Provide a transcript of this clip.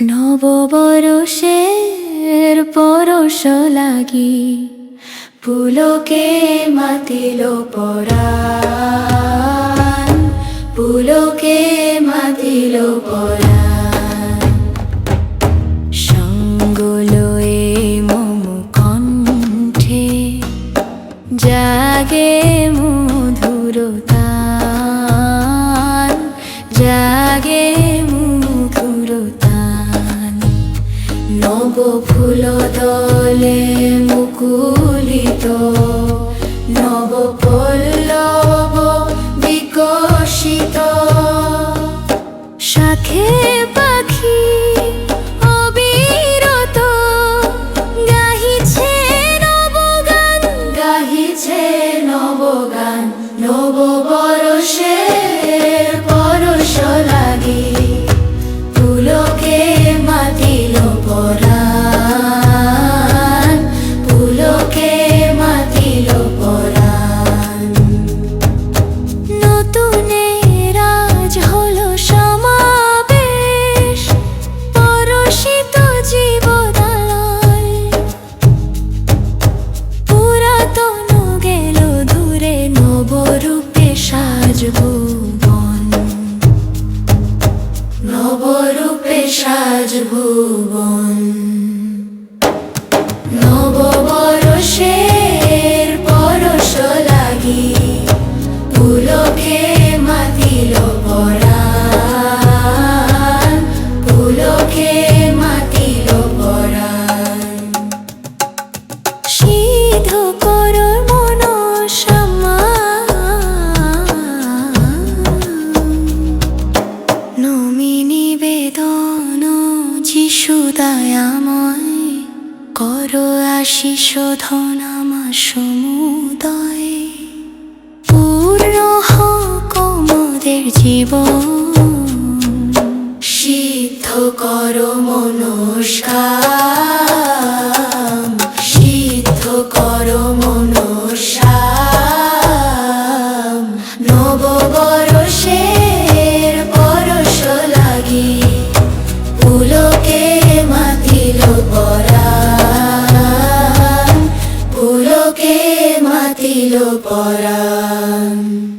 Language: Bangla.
নববরষের পরশ লাগি, পুলকে মাতিল পরাণ, পুলকে মাতিল পরাণ। সঙ্গলয়ে মম কণ্ঠে জাগে মধুরতান, জাগে নব ফুল দলে মুকুলিত, নব পল্লব বিকশিত। শাখে পাখি অবিরত, গাহিছে নবগান গাহিছে নবগান নব সাজবো বন দয়াময় কর আশিস ধনামা সমুদয়। পূর্ণ হোক মোদের জীবন, সিদ্ধ কর মনস্কাম, সিদ্ধ কর মনস্কাম। নববরষের পরশ লাগি, পুলকে পরাণ পুলকে মাতিল পরাণ।